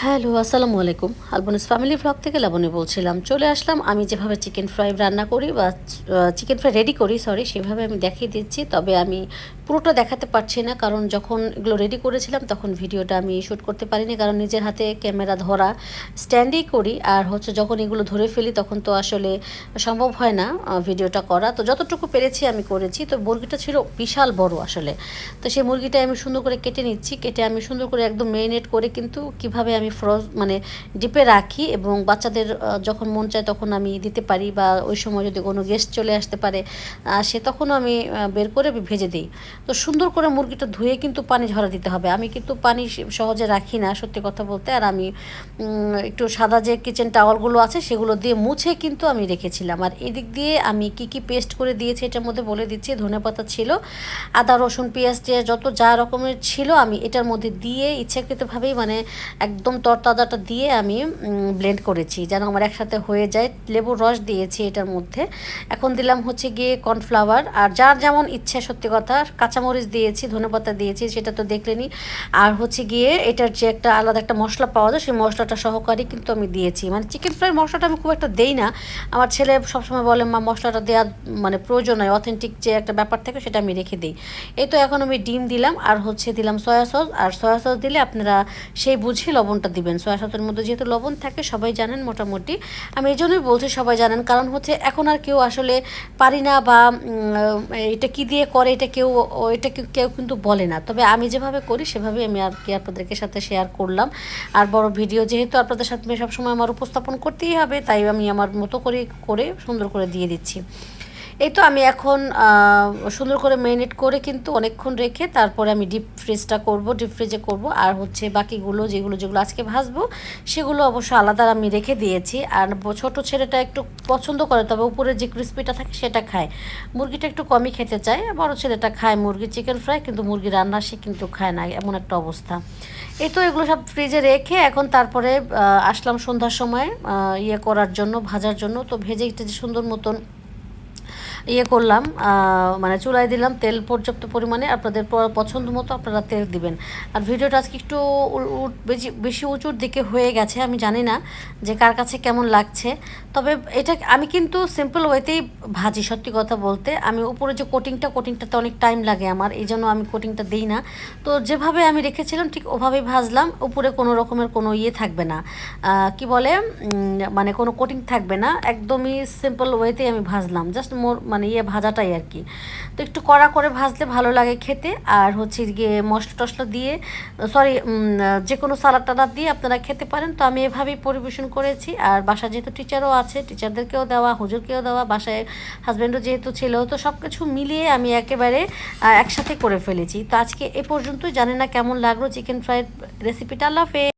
Hello, আসসালামু আলাইকুম। আলবনিস family blog থেকে লাবণী বলছিলাম। চলে আসলাম, আমি যেভাবে চিকেন ফ্রাই রান্না করি বা চিকেন ফ্রাই রেডি করি সরি সেভাবে আমি দেখিয়ে দিচ্ছি। তবে আমি পুরোটা দেখাতে পারছি না, কারণ যখন এগুলো রেডি করেছিলাম তখন ভিডিওটা আমি শ্যুট করতে পারিনি, কারণ নিজের হাতে ক্যামেরা ধরা স্ট্যান্ডেই করি। আর হচ্ছে যখন এগুলো ধরে ফেলি তখন তো আসলে সম্ভব হয় না ভিডিওটা করা। তো যতটুকু পেরেছি আমি করেছি। তো মুরগিটা ছিল বিশাল বড় আসলে। তো সেই মুরগিটা আমি সুন্দর করে কেটে নিচ্ছি। কেটে আমি সুন্দর করে একদম মেরিনেট করে কিন্তু কীভাবে আমি ফ্রজ মানে ডিপে রাখি এবং বাচ্চাদের যখন মন চায় তখন আমি দিতে পারি বা ওই সময় যদি কোনো গেস্ট চলে আসতে পারে সে তখনও আমি বের করে ভেজে দিই। তো সুন্দর করে মুরগিটা ধুয়ে কিন্তু পানি ঝরা দিতে হবে। আমি কিন্তু পানি সহজে রাখি না, সত্যি কথা বলতে। আর আমি একটু সাদা যে কিচেন টাওয়ালগুলো আছে, সেগুলো দিয়ে মুছে কিন্তু আমি রেখেছিলাম। আর এদিক দিয়ে আমি কি কি পেস্ট করে দিয়েছি, এটার মধ্যে বলে দিচ্ছি ধনেপাতা ছিল, আদা, রসুন, পেঁয়াজ টিয়াজ যত যা রকমের ছিল আমি এটার মধ্যে দিয়ে ইচ্ছাকৃতভাবেই মানে একদম তরতাজাটা দিয়ে আমি ব্লেন্ড করেছি, যেন আমার একসাথে হয়ে যায়। লেবুর রস দিয়েছি এটার মধ্যে। এখন দিলাম হচ্ছে গিয়ে কর্নফ্লাওয়ার আর যার যেমন ইচ্ছা সত্যি কথা কাঁচামরিচ দিয়েছি ধনেপাতা দিয়েছি, সেটা তো দেখলেনি আর হচ্ছে গিয়ে এটার যে একটা আলাদা একটা মশলা পাওয়া যায়, সেই মশলাটা সহকারে কিন্তু আমি দিয়েছি। মানে চিকেন ফ্রাই মশলাটা আমি খুব একটা দেই না। আমার ছেলে সবসময় বলে, মা, মশলাটা দেওয়া মানে প্রয়োজন হয় অথেন্টিক যে একটা ব্যাপার থাকে, সেটা আমি রেখে দিই। এই তো এখন আমি ডিম দিলাম, আর হচ্ছে দিলাম সয়া সস আর সয়া সস দিলে আপনারা সেই বুঝে লবণটা দিবেন। সয়া সসের মধ্যে যেহেতু লবণ থাকে, সবাই জানেন মোটামুটি। আমি এই জন্যই বলছি, সবাই জানেন, কারণ হচ্ছে এখন আর কেউ আসলে পারি না বা এটা কি দিয়ে করে, এটা কেউ ও- কেউ- কিন্তু বলে না। তবে আমি যেভাবে করি সেভাবে আমি আর কি আপনাদেরকে সাথে শেয়ার করলাম। আর বড় ভিডিও যেহেতু আপনাদের সাথে সবসময় আমার উপস্থাপন করতেই হবে, তাই আমি আমার মতো করে করে সুন্দর করে দিয়ে দিচ্ছি। এই তো আমি এখন সুন্দর করে মেরিনেট করে কিন্তু অনেকক্ষণ রেখে তারপরে আমি ডিপ ফ্রিজটা করব ডিপ ফ্রিজে করব। আর হচ্ছে বাকিগুলো, যেগুলো যেগুলো আজকে ভাজবো, সেগুলো অবশ্য আলাদা আমি রেখে দিয়েছি। আর ছোট ছেলেটা একটু পছন্দ করে, তবে উপরে যে ক্রিস্পিটা থাকে সেটা খায়। মুরগিটা একটু কমই খেতে চায়, বড় ছেলেটা খায় মুরগি চিকেন ফ্রাই কিন্তু মুরগি রান্না সে কিন্তু খায় না, এমন একটা অবস্থা। এই তো এগুলো সব ফ্রিজে রেখে এখন তারপরে আসলাম সন্ধ্যার সময় ইয়ে করার জন্য, ভাজার জন্য। তো ভেজে একটু সুন্দর মতন ইয়ে করলাম মানে চুলায় দিলাম তেল পর্যাপ্ত পরিমাণে, আপনাদের পছন্দ মতো আপনারা তেল দিবেন। আর ভিডিওটা আজকে একটু বেশি বেশি উঁচুর দিকে হয়ে গেছে, আমি জানি না যে কার কাছে কেমন লাগছে। তবে এটা আমি কিন্তু সিম্পল ওয়েতেই ভাজি, সত্যি কথা বলতে। আমি উপরে যে কোটিংটা কোটিংটাতে অনেক টাইম লাগে আমার, এই জন্য আমি কোটিংটা দিই না। তো যেভাবে আমি রেখেছিলাম, ঠিক ওভাবেই ভাজলাম, উপরে কোনো রকমের কোনো ইয়ে থাকবে না। কি বলে? মানে কোনো কোটিং থাকবে না। একদমই সিম্পল ওয়েতেই আমি ভাজলাম। জাস্ট মোর মানে ইয়ে ভাজাটাই আর কি। তো একটু কড়া করে ভাজলে ভালো লাগে খেতে। আর হচ্ছে গিয়ে মশলা টশলা দিয়ে সরি যে কোনো সালাদ টালাদ দিয়ে আপনারা খেতে পারেন। তো আমি এভাবেই পরিবেশন করেছি। আর বাসা যেহেতু টিচারও আছে টিচারদেরকেও দেওয়া, হুজুরকেও দেওয়া, বাসায় হাজব্যান্ডও যেহেতু ছিল, তো সব কিছু মিলিয়ে আমি একেবারে একসাথে করে ফেলেছি। তো আজকে এ পর্যন্তই। জানি না কেমন লাগল চিকেন ফ্রাইড রেসিপিটা আল্লাহ।